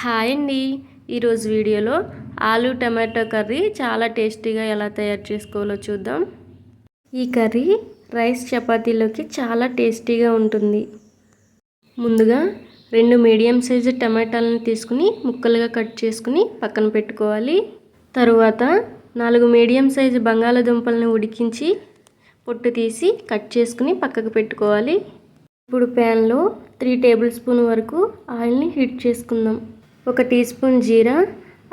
Hi అండి. ఈరోజు వీడియోలో ఆలు టమాటో కర్రీ చాలా టేస్టీగా ఎలా తయారు చేసుకోవాలో చూద్దాం. ఈ కర్రీ రైస్ చపాతీలోకి చాలా టేస్టీగా ఉంటుంది. ముందుగా రెండు మీడియం సైజు టమాటాలను తీసుకుని ముక్కలుగా కట్ చేసుకుని పక్కన పెట్టుకోవాలి. తరువాత నాలుగు మీడియం సైజు బంగాళదుంపలను ఉడికించి పొట్టు తీసి కట్ చేసుకుని పక్కకు పెట్టుకోవాలి. ఇప్పుడు ప్యాన్లో త్రీ టేబుల్ స్పూన్ వరకు ఆయిల్ని హీట్ చేసుకుందాం. ఒక టీ స్పూన్ జీరా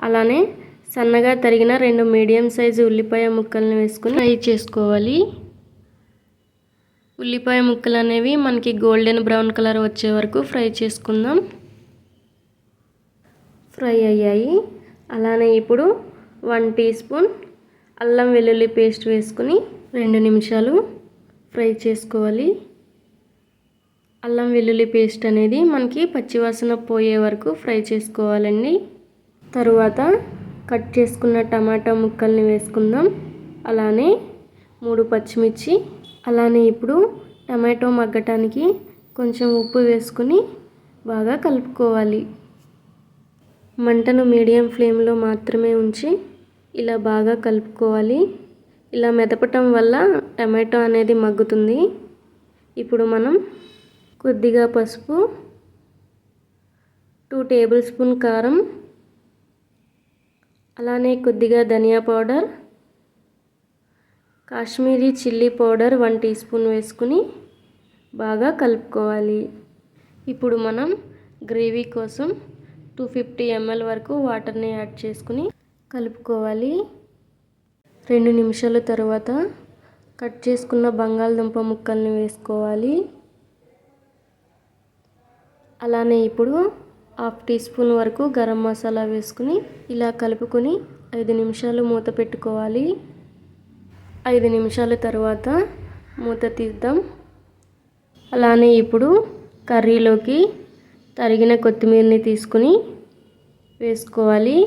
అలానే సన్నగా తరిగిన రెండు మీడియం సైజు ఉల్లిపాయ ముక్కలను వేసుకుని ఫ్రై చేసుకోవాలి. ఉల్లిపాయ ముక్కలు అనేవి మనకి గోల్డెన్ బ్రౌన్ కలర్ వచ్చే వరకు ఫ్రై చేసుకుందాం. ఫ్రై అయ్యాయి. అలానే ఇప్పుడు వన్ టీ స్పూన్ అల్లం వెల్లుల్లి పేస్ట్ వేసుకుని రెండు నిమిషాలు ఫ్రై చేసుకోవాలి. అల్లం వెల్లుల్లి పేస్ట్ అనేది మనకి పచ్చివాసన పోయే వరకు ఫ్రై చేసుకోవాలండి. తరువాత కట్ చేసుకున్న టమాటా ముక్కల్ని వేసుకుందాం. అలానే మూడు పచ్చిమిర్చి అలానే ఇప్పుడు టమాటో మగ్గటానికి కొంచెం ఉప్పు వేసుకుని బాగా కలుపుకోవాలి. మంటను మీడియం ఫ్లేమ్లో మాత్రమే ఉంచి ఇలా బాగా కలుపుకోవాలి. ఇలా మెదపటం వల్ల టమాటో అనేది మగ్గుతుంది. ఇప్పుడు మనం కొద్దిగా పసుపు టూ టేబుల్ స్పూన్ కారం అలానే కొద్దిగా dhaniya powder Kashmiri chilli powder one teaspoon వేసుకుని బాగా కలుపుకోవాలి. ఇప్పుడు మనం గ్రేవీ కోసం టూ ఫిఫ్టీ ఎంఎల్ వరకు వాటర్ని యాడ్ చేసుకుని కలుపుకోవాలి. రెండు నిమిషాల తర్వాత కట్ చేసుకున్న బంగాళదుంప ముక్కల్ని వేసుకోవాలి. అలానే ఇప్పుడు హాఫ్ టీ స్పూన్ వరకు గరం మసాలా వేసుకుని ఇలా కలుపుకొని ఐదు నిమిషాలు మూత పెట్టుకోవాలి. ఐదు నిమిషాల తర్వాత మూత తీద్దాం. అలానే ఇప్పుడు కర్రీలోకి తరిగిన కొత్తిమీరని తీసుకుని వేసుకోవాలి.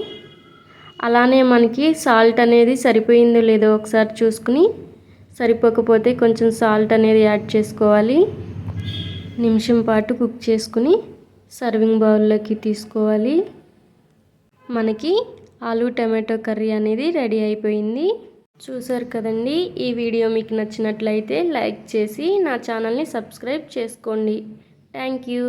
అలానే మనకి సాల్ట్ అనేది సరిపోయిందో లేదో ఒకసారి చూసుకుని సరిపోకపోతే కొంచెం సాల్ట్ అనేది యాడ్ చేసుకోవాలి. నిమిషం పాటు కుక్ చేసుకుని సర్వింగ్ బౌల్లోకి తీసుకోవాలి. మనకి ఆలు టమాటో కర్రీ అనేది రెడీ అయిపోయింది. చూసారు కదండి ఈ వీడియో మీకు నచ్చినట్లయితే లైక్ చేసి నా ఛానల్ని సబ్స్క్రైబ్ చేసుకోండి. Thank you.